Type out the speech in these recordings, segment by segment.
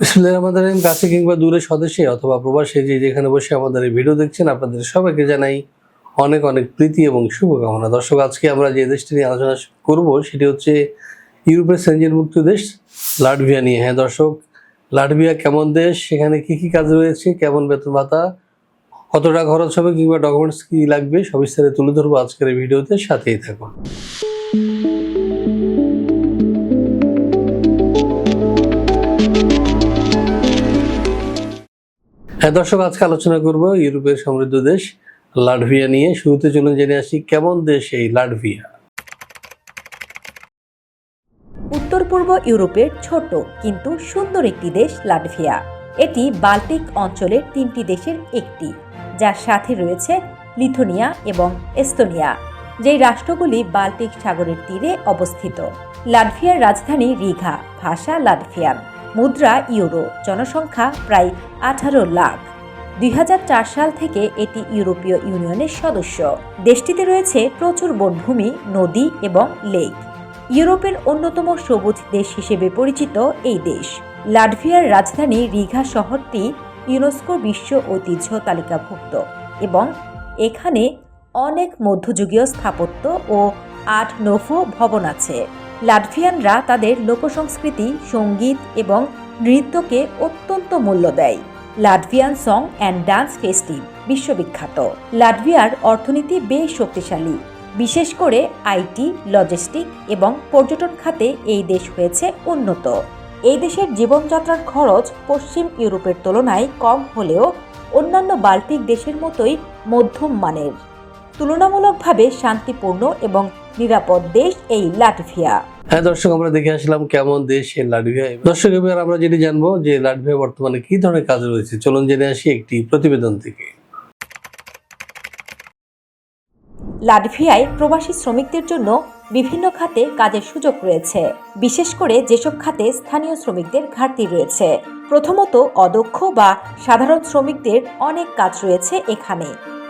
রহিম, কাছে কিংবা দূরে স্বদেশে অথবা প্রবাসে যে যেখানে বসে আমাদের এই ভিডিও দেখছেন, আপনাদের সবাইকে জানাই অনেক অনেক প্রীতি এবং শুভকামনা। দর্শক, আজকে আমরা যে দেশটি নিয়ে আলোচনা করব, সেটি হচ্ছে ইউরোপের সেঞ্জনমুক্ত দেশ, লাটভিয়া নিয়ে। হ্যাঁ দর্শক, লাটভিয়া কেমন দেশ? সেখানে কি কি কাজ রয়েছে? কেমন বেতন ভাতা? কতটা খরচ হবে কিংবা ডকুমেন্টস কি লাগবে? সবিস্তারে তুলে ধরবো আজকের এই ভিডিওতে, সাথেই থাকুন। হ্যাঁ দর্শক, আজকে আলোচনা করব ইউরোপের সমৃদ্ধ দেশ লাটভিয়া নিয়ে। শুরুতে চলুন জেনে আসি কেমন দেশ এই লাটভিয়া। উত্তর পূর্ব ইউরোপের ছোট কিন্তু সুন্দর একটি দেশ লাটভিয়া। এটি বাল্টিক অঞ্চলের তিনটি দেশের একটি, যার সাথে রয়েছে লিথুনিয়া এবং এস্তোনিয়া, যেই রাষ্ট্রগুলি বাল্টিক সাগরের তীরে অবস্থিত। লাটভিয়ার রাজধানী রিঘা ভাষা লাটভিয়ান। মুদ্রা ইউরো, জনসংখ্যা প্রায় আঠারো লাখ। দুই হাজার চার সাল থেকে এটি ইউরোপীয় ইউনিয়নের সদস্য। দেশটিতে রয়েছে প্রচুর বনভূমি, নদী এবং লেক। ইউরোপের অন্যতম সবুজ দেশ হিসেবে পরিচিত এই দেশ। লাটভিয়ার রাজধানী রিঘা শহরটি ইউনেস্কো বিশ্ব ঐতিহ্য তালিকাভুক্ত এবং এখানে অনেক মধ্যযুগীয় স্থাপত্য ও আট নোভো ভবন আছে। লাটভিয়ানরা তাদের লোকসংস্কৃতি, সংগীত এবং নৃত্যকে অত্যন্ত মূল্য দেয়। Latvian song and dance festive বিশ্ববিখ্যাত। লাটভিয়ার অর্থনীতি বেশ শক্তিশালী। বিশেষ করে আইটি, লজিস্টিক এবং পর্যটন খাতে এই দেশ হয়েছে উন্নত। এই দেশের জীবনযাত্রার খরচ পশ্চিম ইউরোপের তুলনায় কম হলেও অন্যান্য বাল্টিক দেশের মতোই মধ্যম মানের। তুলনামূলকভাবে শান্তিপূর্ণ এবং নিরাপদ দেশ এই লাটভিয়া। হ্যাঁ দর্শক আমরা দেখে আসলাম কেমন দেশ এই লাটভিয়া। দর্শক এবার আমরা যেটি জানব যে লাটভিয়া বর্তমানে কি ধরনের কাজ রয়েছে। চলুন জেনে আসি একটি প্রতিবেদন থেকে। লাটভিয়ায় প্রবাসী শ্রমিকদের জন্য বিভিন্ন খাতে কাজের সুযোগ রয়েছে। বিশেষ করে যেসব খাতে স্থানীয় শ্রমিকদের ঘাটতি রয়েছে। প্রথমত অদক্ষ বা সাধারণ শ্রমিকদের অনেক কাজ রয়েছে এখানে।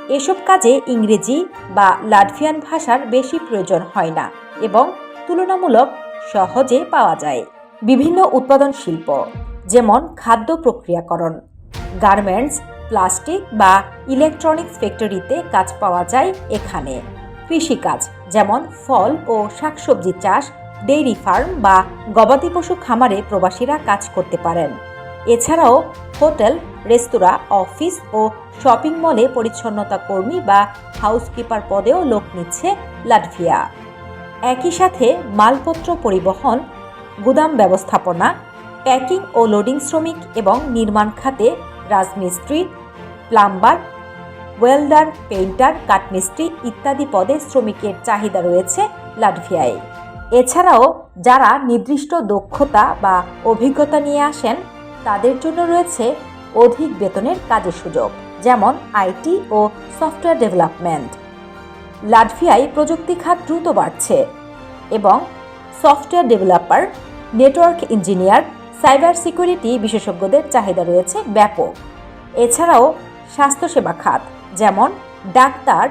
এসব কাজে ইংরেজি বা লাটভিয়ান ভাষার বেশি প্রয়োজন হয় না এবং তুলনামূলক সহজে পাওয়া যায়। বিভিন্ন উৎপাদন শিল্প, যেমন খাদ্য প্রক্রিয়াকরণ, গার্মেন্টস, প্লাস্টিক বা ইলেকট্রনিক্স ফ্যাক্টরিতে কাজ পাওয়া যায় এখানে। কৃষিকাজ, যেমন ফল ও শাকসবজি চাষ, ডেইরি ফার্ম বা গবাদি পশু খামারে প্রবাসীরা কাজ করতে পারেন। এছাড়াও হোটেল, রেস্তোরাঁ, অফিস ও শপিং মলে পরিচ্ছন্নতা কর্মী বা হাউসকিপার পদেও লোক নিচ্ছে লাটভিয়া। একই সাথে মালপত্র পরিবহন, গুদাম ব্যবস্থাপনা, প্যাকিং ও লোডিং শ্রমিক এবং নির্মাণ খাতে রাজমিস্ত্রি, প্লাম্বার, ওয়েল্ডার, পেইন্টার, কাঠমিস্ত্রি ইত্যাদি পদে শ্রমিকের চাহিদা রয়েছে লাটভিয়ায়। এছাড়াও যারা নির্দিষ্ট দক্ষতা বা অভিজ্ঞতা নিয়ে আসেন তাদের জন্য রয়েছে অধিক বেতনের কাজের সুযোগ, যেমন আইটি ও সফটওয়্যার ডেভেলপমেন্ট। লাটভিয়ায় প্রযুক্তি খাত দ্রুত বাড়ছে এবং software developer, network engineer, cyber security বিশেষজ্ঞদের চাহিদা রয়েছে ব্যাপক। এছাড়াও স্বাস্থ্যসেবা খাত, যেমন ডাক্তার,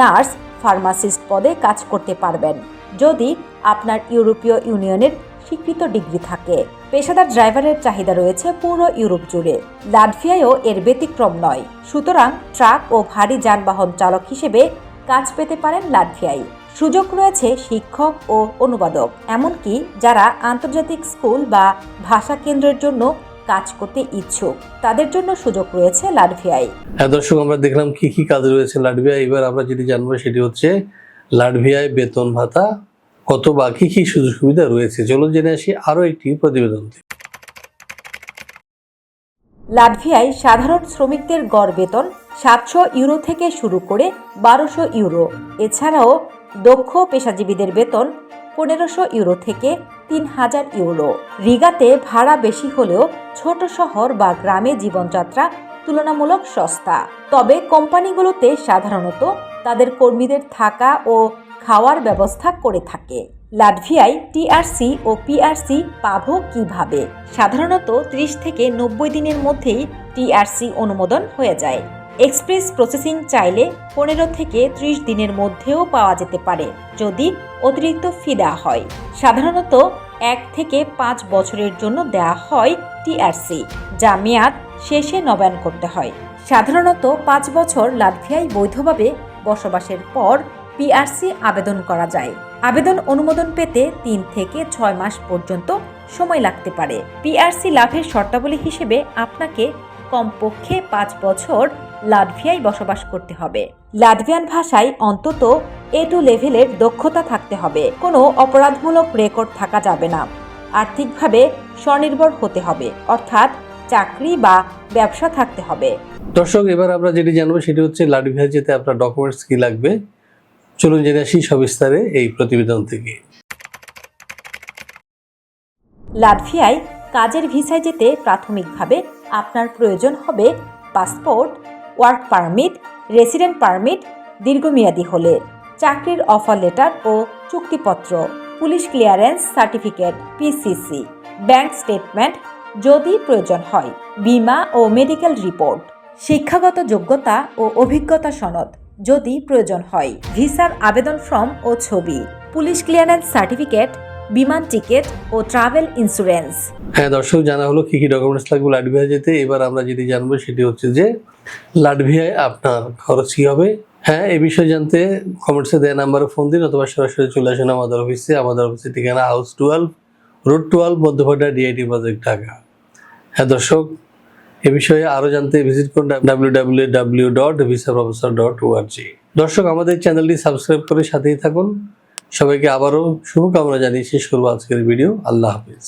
নার্স, ফার্মাসিস্ট পদে কাজ করতে পারবেন। যদি আপনার ইউরোপীয় ইউনিয়নের স্বীকৃত ডিগ্রি থাকে। পেশাদার ড্রাইভারের চাহিদা রয়েছে পুরো ইউরোপ জুড়ে। লাটভিয়ায়ও এর ব্যতিক্রম নয়। সুতরাং ট্রাক ও ভারী যানবাহন চালক হিসেবে কাজ পেতে পারেন লাটভিয়ায়। সুযোগ রয়েছে শিক্ষক ও অনুবাদক, এমনকি যারা আন্তর্জাতিক স্কুল বা ভাষা কেন্দ্রের জন্য কাজ করতে ইচ্ছুক, তাদের জন্য সুযোগ রয়েছে লাটভিয়ায়। হ্যাঁ দর্শক, আমরা দেখলাম কি কি কাজ রয়েছে লাটভিয়া এবার আমরা যেটি জানব সেটি হচ্ছে লাটভিয়ায় বেতন ভাতা কত বা কি সুযোগ সুবিধা রয়েছে? চলুন জেনে আসি আরও একটি প্রতিবেদন লাটভিয়ায় সাধারণ শ্রমিকদের গড় বেতন সাতশো ইউরো থেকে শুরু করে বারোশো ইউরো। এছাড়াও দক্ষ পেশাজীবীদের বেতন পনেরোশো ইউরো থেকে তিন হাজার ইউরো। রিগাতে ভাড়া বেশি হলেও ছোট শহর বা গ্রামে জীবনযাত্রা তুলনামূলক সস্তা। তবে কোম্পানিগুলোতে সাধারণত তাদের কর্মীদের থাকা ও খাওয়ার ব্যবস্থা করে থাকে। লাটভিয়ায় টিআরসি ও পিআরসি পাবো কীভাবে? সাধারণত ত্রিশ থেকে নব্বই দিনের মধ্যেই টিআরসি অনুমোদন হয়ে যায়। এক্সপ্রেস প্রসেসিং চাইলে পনেরো থেকে ত্রিশ দিনের মধ্যেও পাওয়া যেতে পারে, যদি অতিরিক্ত ফি দেওয়া হয়। সাধারণত এক থেকে পাঁচ বছরের জন্য দেওয়া হয় টিআরসি, যা মেয়াদ শেষে নবায়ন করতে হয়। সাধারণত পাঁচ বছর লাটভিয়ায় বৈধভাবে বসবাসের পর পিআরসি আবেদন করা যায়। আবেদন অনুমোদন পেতে তিন থেকে ছয় মাস পর্যন্ত সময় লাগতে পারে। পিআরসি লাভের শর্তাবলী হিসেবে আপনাকে কমপক্ষে পাঁচ বছর লাটভিয়ায় বসবাস করতে হবে। লাটভিয়ান ভাষায় অন্তত এ টু লেভেলের দক্ষতা থাকতে হবে। কোনো অপরাধমূলক রেকর্ড থাকা যাবে না। আর্থিকভাবে স্বনির্ভর হতে হবে। অর্থাৎ চাকরি বা ব্যবসা থাকতে হবে। দর্শক, এবার আমরা যেটি জানব সেটি হচ্ছে লাটভিয়া যেতে আপনার ডকুমেন্টস কি লাগবে? চলুন জেনে আসি সবিস্তারে এই প্রতিবেদন থেকে। লাটভিয়ায় কাজের ভিসায় যেতে প্রাথমিকভাবে আপনার প্রয়োজন হবে passport, work permit, resident permit, দীর্ঘমেয়াদী হলে, চাকরির অফার লেটার ও চুক্তিপত্র, police clearance certificate PCC bank statement যদি প্রয়োজন হয়, বীমা ও মেডিকেল রিপোর্ট, শিক্ষাগত যোগ্যতা ও অভিজ্ঞতা সনদ যদি প্রয়োজন হয়। ভিসার আবেদন ফর্ম ও ছবি, পুলিশ ক্লিয়ারেন্স সার্টিফিকেট, বিমান টিকিট ও ট্রাভেল ইন্স্যুরেন্স। হ্যাঁ দর্শক, জানা হলো কি কি ডকুমেন্টস লাগবে লাটভিয়া যেতে। এবার আমরা যেটি জানব সেটি হচ্ছে যে, লাটভিয়ায় আপনার খরচ কি হবে? হ্যাঁ এই বিষয়ে জানতে কমেন্টসে দেওয়া নাম্বারে ফোন দিন অথবা সরাসরি চলে আসুন আমাদের অফিসে আমাদের অফিসের ঠিকানা house twelve road twelve Madhyapara DIT project Dhaka. হ্যাঁ দর্শক এ বিষয়ে আরও জানতে ভিজিট করুন ডাব্লিউ ডট ভিসা ডট দর্শক, আমাদের চ্যানেলটি সাবস্ক্রাইব করে সাথেই থাকুন। সবাইকে আবারও শুভকামনা জানিয়ে শেষ করব আজকের ভিডিও আল্লাহ হাফিজ।